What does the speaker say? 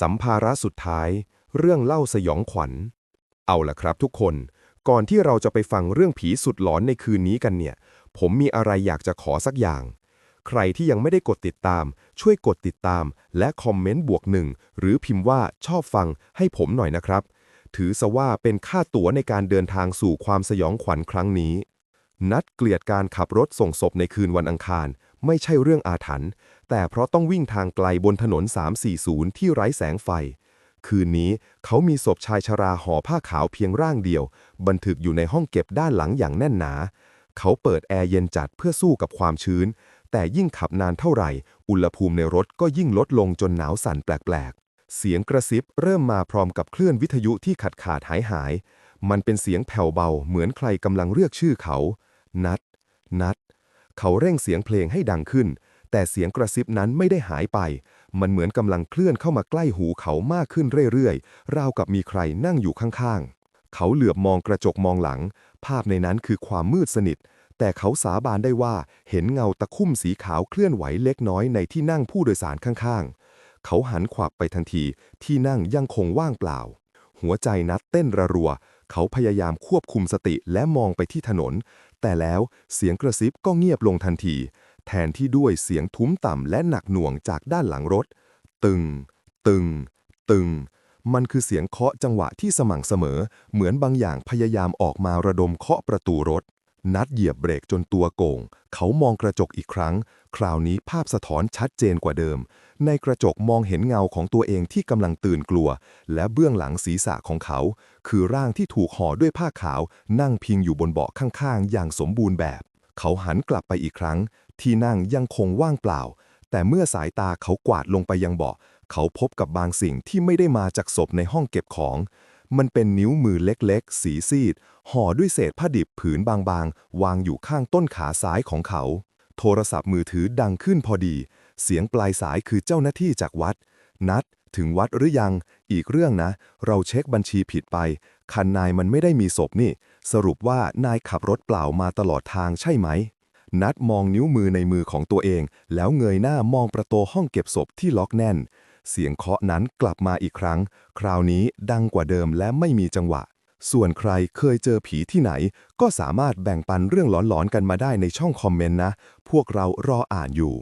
สัมภาระสุดท้าย เรื่องเล่าสยองขวัญ เอาล่ะครับทุกคน ก่อนที่เราจะไปฟังเรื่องผีสุดหลอนในคืนนี้กันเนี่ย ผมมีอะไรอยากจะขอสักอย่าง ใครที่ยังไม่ได้กดติดตาม ช่วยกดติดตาม และคอมเมนต์บวกหนึ่งหรือพิมพ์ว่าชอบฟังให้ผมหน่อยนะครับ ถือซะว่าเป็นค่าตั๋วในการเดินทางสู่ความสยองขวัญครั้งนี้ นัดเกลียดการขับรถส่งศพในคืนวันอังคาร ไม่ใช่เรื่องอาถรรพ์แต่เพราะต้องวิ่งทางไกลบนถนน 340 ที่ไร้แสงไฟ คืนนี้เขามีศพชายชราห่อผ้าขาวเพียงร่างเดียว บันทึกอยู่ในห้องเก็บด้านหลังอย่างแน่นหนา เขาเปิดแอร์เย็นจัดเพื่อสู้กับความชื้น แต่ยิ่งขับนานเท่าไหร่ อุณหภูมิในรถก็ยิ่งลดลงจนหนาวสั่นแปลกๆ เสียงกระซิบเริ่มมาพร้อมกับคลื่นวิทยุที่ขาดขาดหายหาย มันเป็นเสียงแผ่วเบาเหมือนใครกำลังเรียกชื่อเขา นัด นัด เขาเร่งเสียงเพลงให้ดังขึ้น แต่เสียงกระซิบนั้นไม่ได้หายไป มันเหมือนกำลังเคลื่อนเข้ามาใกล้หูเขามากขึ้นเรื่อยๆ ราวกับมีใครนั่งอยู่ข้างๆ เขาเหลือบมองกระจกมองหลัง ภาพในนั้นคือความมืดสนิท แต่เขาสาบานได้ว่าเห็นเงาตะคุ่มสีขาวเคลื่อนไหวเล็กน้อยในที่นั่งผู้โดยสารข้างๆ เขาหันขวับไปทันที ที่นั่งยังคงว่างเปล่า หัวใจนัดเต้นระรัว เขาพยายามควบคุมสติและมองไปที่ถนน แต่แล้วเสียงกระซิบก็เงียบลงทันที แทนที่ด้วยเสียงทุ้มต่ำและหนักหน่วงจากด้านหลังรถ ตึง ตึง ตึง มันคือเสียงเคาะจังหวะที่สม่ำเสมอ เหมือนบางอย่างพยายามออกมาระดมเคาะประตูรถ นัดเหยียบเบรกจนตัวโก่ง เขามองกระจกอีกครั้ง คราวนี้ภาพสะท้อนชัดเจนกว่าเดิม ในกระจกมองเห็นเงาของตัวเองที่กำลังตื่นกลัว และเบื้องหลังศีรษะของเขา คือร่างที่ถูกห่อด้วยผ้าขาว นั่งพิงอยู่บนเบาะข้างๆ อย่างสมบูรณ์แบบ เขาหันกลับไปอีกครั้ง ที่นั่งยังคงว่างเปล่า แต่เมื่อสายตาเขากวาดลงไปยังเบาะ เขาพบกับบางสิ่งที่ไม่ได้มาจากศพในห้องเก็บของ มันเป็นนิ้วมือเล็กๆ สีซีด ห่อด้วยเศษผ้าดิบผืนบางๆ วางอยู่ข้างต้นขาซ้ายของเขา โทรศัพท์มือถือดังขึ้นพอดี เสียงปลายสายคือเจ้าหน้าที่จากวัด นัด ถึงวัดหรือยัง อีกเรื่องนะ เราเช็คบัญชีผิดไป คันนายมันไม่ได้มีศพนี่ สรุปว่านายขับรถเปล่ามาตลอดทางใช่ไหม นัดมองนิ้วมือในมือของตัวเอง แล้วเงยหน้ามองประตูห้องเก็บศพที่ล็อกแน่น เสียงเคาะนั้นกลับมาอีกครั้ง คราวนี้ดังกว่าเดิมและไม่มีจังหวะ ส่วนใครเคยเจอผีที่ไหน ก็สามารถแบ่งปันเรื่องหลอนๆกันมาได้ในช่องคอมเมนต์นะ พวกเรารออ่านอยู่